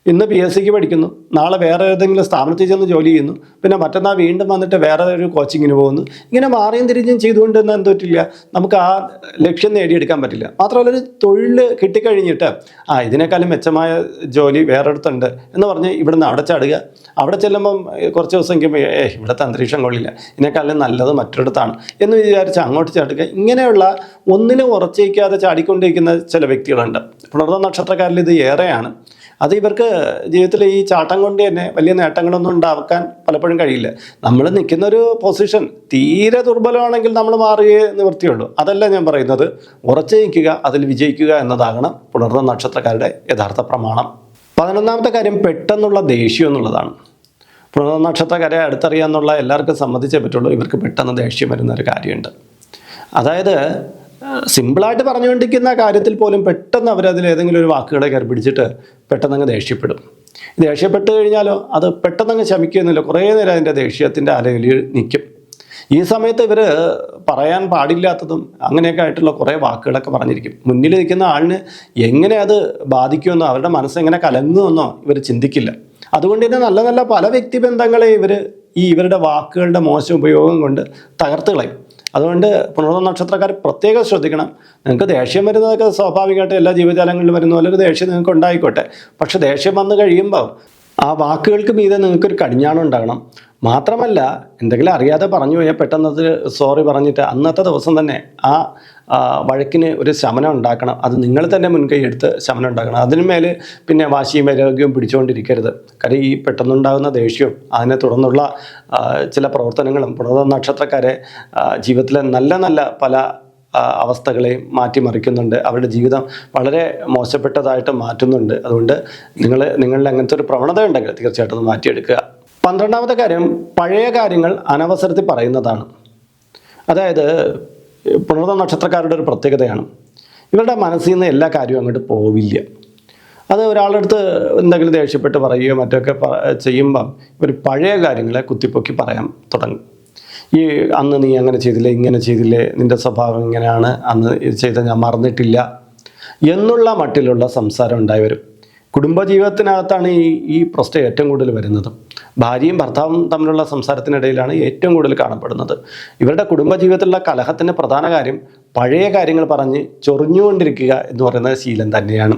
ഇന്ന് പി എസ് സിക്ക് പഠിക്കുന്നു. നാളെ വേറെ ഏതെങ്കിലും സ്ഥാപനത്തിൽ ചെന്ന് ജോലി ചെയ്യുന്നു. പിന്നെ മറ്റന്നാൾ വീണ്ടും വന്നിട്ട് വേറെ ഒരു കോച്ചിങ്ങിന് പോകുന്നു. ഇങ്ങനെ മാറിയും തിരിഞ്ഞും ചെയ്തുകൊണ്ട് തന്നെ എന്തോറ്റില്ല. നമുക്ക് ആ ലക്ഷ്യം നേടിയെടുക്കാൻ പറ്റില്ല. മാത്രമല്ല ഒരു തൊഴിൽ കിട്ടിക്കഴിഞ്ഞിട്ട് ആ ഇതിനേക്കാളും മെച്ചമായ ജോലി വേറെടുത്തുണ്ട് എന്ന് പറഞ്ഞ് ഇവിടുന്ന് അവിടെ ചാടുക. അവിടെ ചെല്ലുമ്പം കുറച്ച് ദിവസം കഴിയുമ്പോൾ ഏ ഇവിടുത്തെ അന്തരീക്ഷം കൊള്ളില്ല. ഇതിനേക്കാളും നല്ലത് മറ്റൊരിടത്താണ്. എന്ന് വിചാരിച്ച് അങ്ങോട്ട് ചാടുക. ഇങ്ങനെയുള്ള ഒന്നിനും ഉറച്ചേക്കാതെ ചാടിക്കൊണ്ടിരിക്കുന്ന ചില വ്യക്തികളുണ്ട്. പുണർന്ന നക്ഷത്രക്കാരിൽ ഇത് ഏറെയാണ്. അത് ഇവർക്ക് ജീവിതത്തിൽ ഈ ചാട്ടം കൊണ്ട് തന്നെ വലിയ നേട്ടങ്ങളൊന്നും ഉണ്ടാക്കാൻ പലപ്പോഴും കഴിയില്ല. നമ്മൾ നിൽക്കുന്ന ഒരു പൊസിഷൻ തീരെ ദുർബലമാണെങ്കിൽ നമ്മൾ മാറുകയേ നിവൃത്തിയുള്ളൂ. അതല്ല ഞാൻ പറയുന്നത്. ഉറച്ചു നിൽക്കുക അതിൽ വിജയിക്കുക എന്നതാകണം പുണർന്ന നക്ഷത്രക്കാരുടെ യഥാർത്ഥ പ്രമാണം. പതിനൊന്നാമത്തെ കാര്യം പെട്ടെന്നുള്ള ദേഷ്യം എന്നുള്ളതാണ്. പുണർന്ന നക്ഷത്രക്കാരെ അടുത്തറിയാമെന്നുള്ള എല്ലാവർക്കും സമ്മതിച്ചേ പറ്റുള്ളൂ. ഇവർക്ക് പെട്ടെന്ന് ദേഷ്യം വരുന്ന ഒരു കാര്യമുണ്ട്. അതായത് സിമ്പിളായിട്ട് പറഞ്ഞുകൊണ്ടിരിക്കുന്ന കാര്യത്തിൽ പോലും പെട്ടെന്ന് അവരതിൽ ഏതെങ്കിലും ഒരു വാക്കുകളെ കയറി പിടിച്ചിട്ട് പെട്ടെന്നങ്ങ് ദേഷ്യപ്പെടും. ദേഷ്യപ്പെട്ട് കഴിഞ്ഞാലോ അത് പെട്ടെന്നങ്ങ് ശമിക്കുന്നില്ല കുറേ നേരം അതിന്റെ ദേഷ്യത്തിന്റെ അലയിൽ നിൽക്കും. ഈ സമയത്ത് ഇവർ പറയാൻ പാടില്ലാത്തതും അങ്ങനെയൊക്കെ ആയിട്ടുള്ള കുറേ വാക്കുകളൊക്കെ പറഞ്ഞിരിക്കും. മുന്നിൽ നിൽക്കുന്ന ആളിന് എങ്ങനെ അത് ബാധിക്കുമെന്നോ അവരുടെ മനസ്സെങ്ങനെ കലങ്ങുമെന്നോ ഇവർ ചിന്തിക്കില്ല. അതുകൊണ്ട് തന്നെ നല്ല നല്ല പല വ്യക്തിബന്ധങ്ങളെ ഇവർ ഈ ഇവരുടെ വാക്കുകളുടെ മോശം ഉപയോഗം കൊണ്ട് തകർത്ത് കളയും. അതുകൊണ്ട് പുണർന്ന നക്ഷത്രക്കാർ പ്രത്യേകം ശ്രദ്ധിക്കണം. നിങ്ങൾക്ക് ദേഷ്യം വരുന്നതൊക്കെ സ്വാഭാവികമായിട്ട് എല്ലാ ജീവജാലങ്ങളിലും വരുന്ന പോലെ ഒരു ദേഷ്യം നിങ്ങൾക്ക് ഉണ്ടായിക്കോട്ടെ. പക്ഷെ ദേഷ്യം വന്നു കഴിയുമ്പോൾ ആ വാക്കുകൾക്ക് മീതെ നിങ്ങൾക്കൊരു കടിഞ്ഞാണം ഉണ്ടാകണം. മാത്രമല്ല എന്തെങ്കിലും അറിയാതെ പറഞ്ഞു പോയാൽ പെട്ടെന്നത് സോറി പറഞ്ഞിട്ട് അന്നത്തെ ദിവസം തന്നെ ആ ആ, വഴക്കിന് ഒരു ശമനം ഉണ്ടാക്കണം. അത് നിങ്ങൾ തന്നെ മുൻകൈ എടുത്ത് ശമനം ഉണ്ടാക്കണം. അതിനുമേൽ പിന്നെ വാശിയും വൈരാഗ്യവും പിടിച്ചുകൊണ്ടിരിക്കരുത്. കാര്യം ഈ പെട്ടെന്നുണ്ടാകുന്ന ദേഷ്യവും അതിനെ തുടർന്നുള്ള ചില പ്രവർത്തനങ്ങളും പുണർന്ന നക്ഷത്രക്കാരെ ജീവിതത്തിലെ നല്ല നല്ല പല അവസ്ഥകളെയും മാറ്റിമറിക്കുന്നുണ്ട്. അവരുടെ ജീവിതം വളരെ മോശപ്പെട്ടതായിട്ട് മാറ്റുന്നുണ്ട്. അതുകൊണ്ട് നിങ്ങൾ നിങ്ങളിൽ അങ്ങനത്തെ ഒരു പ്രവണത ഉണ്ടെങ്കിൽ തീർച്ചയായിട്ടും അത് മാറ്റിയെടുക്കുക. പന്ത്രണ്ടാമത്തെ കാര്യം പഴയ കാര്യങ്ങൾ അനവസരത്തിൽ പറയുന്നതാണ്. അതായത് പുണർന്ന നക്ഷത്രക്കാരുടെ ഒരു പ്രത്യേകതയാണ്. ഇവരുടെ മനസ്സിൽ നിന്ന് എല്ലാ കാര്യവും അങ്ങോട്ട് പോവില്ല. അത് ഒരാളുടെ അടുത്ത് എന്തെങ്കിലും ദേഷ്യപ്പെട്ട് പറയുകയോ മറ്റൊക്കെ ചെയ്യുമ്പം ഇവർ പഴയ കാര്യങ്ങളെ കുത്തിപ്പൊക്കി പറയാൻ തുടങ്ങും. ഈ അന്ന് നീ അങ്ങനെ ചെയ്തില്ലേ ഇങ്ങനെ ചെയ്തില്ലേ നിന്റെ സ്വഭാവം ഇങ്ങനെയാണ് അന്ന് ചെയ്ത ഞാൻ മറന്നിട്ടില്ല എന്നുള്ള മട്ടിലുള്ള സംസാരം ഉണ്ടായി വരും. കുടുംബജീവിതത്തിനകത്താണ് ഈ ഈ പ്രശ്നം ഏറ്റവും കൂടുതൽ വരുന്നത്. ഭാര്യയും ഭർത്താവും തമ്മിലുള്ള സംസാരത്തിനിടയിലാണ് ഏറ്റവും കൂടുതൽ കാണപ്പെടുന്നത്. ഇവരുടെ കുടുംബജീവിതത്തിലുള്ള കലഹത്തിന്റെ പ്രധാന കാര്യം പഴയ കാര്യങ്ങൾ പറഞ്ഞ് ചൊറിഞ്ഞുകൊണ്ടിരിക്കുക എന്ന് പറയുന്ന ശീലം തന്നെയാണ്.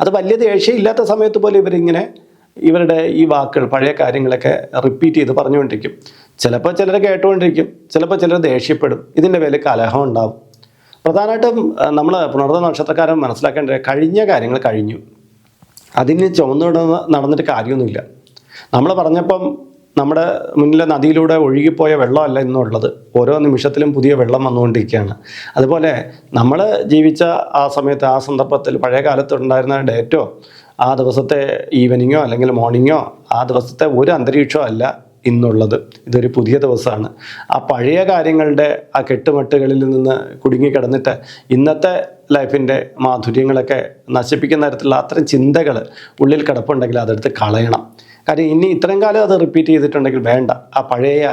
അത് വലിയ ദേഷ്യമില്ലാത്ത സമയത്ത് പോലും ഇവരിങ്ങനെ ഇവരുടെ ഈ വാക്കുകൾ പഴയ കാര്യങ്ങളൊക്കെ റിപ്പീറ്റ് ചെയ്ത് പറഞ്ഞുകൊണ്ടിരിക്കും. ചിലപ്പോൾ ചിലർ കേട്ടുകൊണ്ടിരിക്കും ചിലപ്പോൾ ചിലർ ദേഷ്യപ്പെടും. ഇതിന്റെ പേരിൽ കലഹം ഉണ്ടാവും. പ്രധാനമായിട്ടും നമ്മൾ പുണർന്ന നക്ഷത്രക്കാരൻ മനസ്സിലാക്കേണ്ടത് കഴിഞ്ഞ കാര്യങ്ങൾ കഴിഞ്ഞു. അതിന് ചുമന്നുകൊണ്ട് നടന്നിട്ട് കാര്യമൊന്നുമില്ല. നമ്മൾ പറഞ്ഞപ്പം നമ്മുടെ മുന്നിലെ നദിയിലൂടെ ഒഴുകിപ്പോയ വെള്ളമല്ല ഇന്നുള്ളത്. ഓരോ നിമിഷത്തിലും പുതിയ വെള്ളം വന്നുകൊണ്ടിരിക്കുകയാണ്. അതുപോലെ നമ്മൾ ജീവിച്ച ആ സമയത്ത് ആ സന്ദർഭത്തിൽ പഴയ കാലത്തുണ്ടായിരുന്ന ഡേറ്റോ ആ ദിവസത്തെ ഈവനിങ്ങോ അല്ലെങ്കിൽ മോർണിങ്ങോ ആ ദിവസത്തെ ഒരു അന്തരീക്ഷമോ അല്ല ഇന്നുള്ളത്. ഇതൊരു പുതിയ ദിവസമാണ്. ആ പഴയ കാര്യങ്ങളുടെ ആ കെട്ടുമട്ടുകളിൽ നിന്ന് കുടുങ്ങിക്കിടന്നിട്ട് ഇന്നത്തെ ലൈഫിന്റെ മാധുര്യങ്ങളൊക്കെ നശിപ്പിക്കുന്ന തരത്തിലുള്ള അത്തരം ചിന്തകൾ ഉള്ളിൽ കിടപ്പുണ്ടെങ്കിൽ അതെടുത്ത് കളയണം. കാര്യം ഇനി ഇത്രയും കാലം അത് റിപ്പീറ്റ് ചെയ്തിട്ടുണ്ടെങ്കിൽ വേണ്ട. ആ പഴയ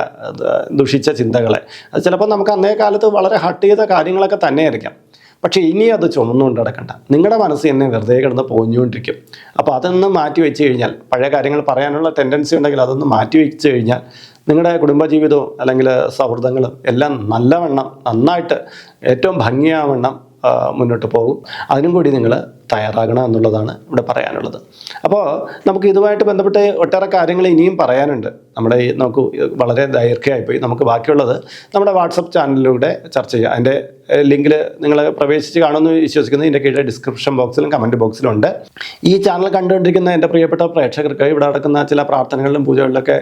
ദുഷിച്ച ചിന്തകളെ. അത് ചിലപ്പോൾ നമുക്ക് അന്നേ കാലത്ത് വളരെ ഹട്ട് ചെയ്ത കാര്യങ്ങളൊക്കെ തന്നെയായിരിക്കാം. പക്ഷേ ഇനി അത് ചുമന്നുകൊണ്ട് നടക്കണ്ട. നിങ്ങളുടെ മനസ്സ് എന്നെ വെറുതെ കിടന്ന് പോഞ്ഞുകൊണ്ടിരിക്കും അപ്പോൾ അതൊന്ന് മാറ്റി വെച്ച് കഴിഞ്ഞാൽ പഴയ കാര്യങ്ങൾ പറയാനുള്ള ടെൻഡൻസി ഉണ്ടെങ്കിൽ അതൊന്ന് മാറ്റി വെച്ച് കഴിഞ്ഞാൽ നിങ്ങളുടെ കുടുംബജീവിതവും അല്ലെങ്കിൽ സൗഹൃദങ്ങളും എല്ലാം നല്ലവണ്ണം നന്നായിട്ട് ഏറ്റവും ഭംഗിയാവണ്ണം മുന്നോട്ട് പോകും. അതിനും കൂടി നിങ്ങൾ തയ്യാറാകണം എന്നുള്ളതാണ് ഇവിടെ പറയാനുള്ളത്. അപ്പോൾ നമുക്ക് ഇതുമായിട്ട് ബന്ധപ്പെട്ട് ഒട്ടേറെ കാര്യങ്ങൾ ഇനിയും പറയാനുണ്ട്. നമ്മുടെ ഈ നമുക്ക് വളരെ ദൈർഘ്യമായിപ്പോയി നമുക്ക് ബാക്കിയുള്ളത് നമ്മുടെ വാട്സപ്പ് ചാനലിലൂടെ ചർച്ച ചെയ്യാം. അതിന്റെ ലിങ്കിൽ നിങ്ങൾ പ്രവേശിച്ച് കാണുമെന്ന് വിശ്വസിക്കുന്നത് ഇതിന്റെ കീഴിൽ ഡിസ്ക്രിപ്ഷൻ ബോക്സിലും കമന്റ് ബോക്സിലും ഉണ്ട് ഈ ചാനൽ കണ്ടുകൊണ്ടിരിക്കുന്ന എന്റെ പ്രിയപ്പെട്ട പ്രേക്ഷകർക്ക് ഇവിടെ നടക്കുന്ന ചില പ്രാർത്ഥനകളിലും പൂജകളിലൊക്കെ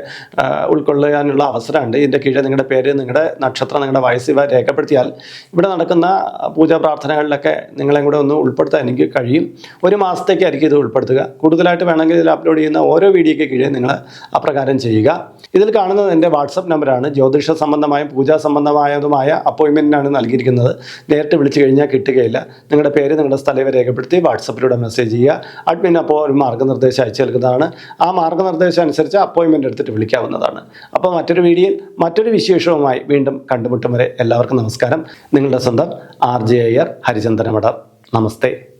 ഉൾക്കൊള്ളാനുള്ള അവസരമുണ്ട്. ഇതിന്റെ കീഴിൽ നിങ്ങളുടെ പേര് നിങ്ങളുടെ നക്ഷത്രം നിങ്ങളുടെ വയസ്സ് ഇവ രേഖപ്പെടുത്തിയാൽ ഇവിടെ നടക്കുന്ന പൂജാ പ്രാർത്ഥനകളിലൊക്കെ നിങ്ങളെയും കൂടെ ഒന്ന് ഉൾപ്പെടുത്താൻ എനിക്ക് കഴിയും. ഒരു മാസത്തേക്കായിരിക്കും ഇത് ഉൾപ്പെടുത്തുക. കൂടുതലായിട്ട് വേണമെങ്കിൽ ഇതിൽ അപ്ലോഡ് ചെയ്യുന്ന ഓരോ വീഡിയോയ്ക്ക് കീഴിൽ നിങ്ങൾ അപ്രകാരം ചെയ്യുക. ഇതിൽ കാണുന്നത് എന്റെ വാട്സപ്പ് നമ്പറാണ്. ജ്യോതിഷ സംബന്ധമായും പൂജാ സംബന്ധമായതുമായ അപ്പോയിൻമെന്റിനാണ് നൽകിയിരിക്കുന്നത്. നേരിട്ട് വിളിച്ചു കഴിഞ്ഞാൽ കിട്ടുകയില്ല. നിങ്ങളുടെ പേര് നിങ്ങളുടെ സ്ഥലം രേഖപ്പെടുത്തി വാട്സപ്പിലൂടെ മെസ്സേജ് ചെയ്യുക. അഡ്മിൻ അപ്പോൾ ഒരു മാർഗനിർദ്ദേശം അയച്ചു നൽകുന്നതാണ്. ആ മാർഗനിർദ്ദേശം അനുസരിച്ച് അപ്പോയിൻമെന്റ് എടുത്തിട്ട് വിളിക്കാവുന്നതാണ്. അപ്പോൾ മറ്റൊരു വീഡിയോയിൽ മറ്റൊരു വിശേഷവുമായി വീണ്ടും കണ്ടുമുട്ടും വരെ എല്ലാവർക്കും നമസ്കാരം. നിങ്ങളുടെ സ്വന്തം ആർ ജെ അയ്യർ ഹരിചന്ദനമഠം നമസ്തേ.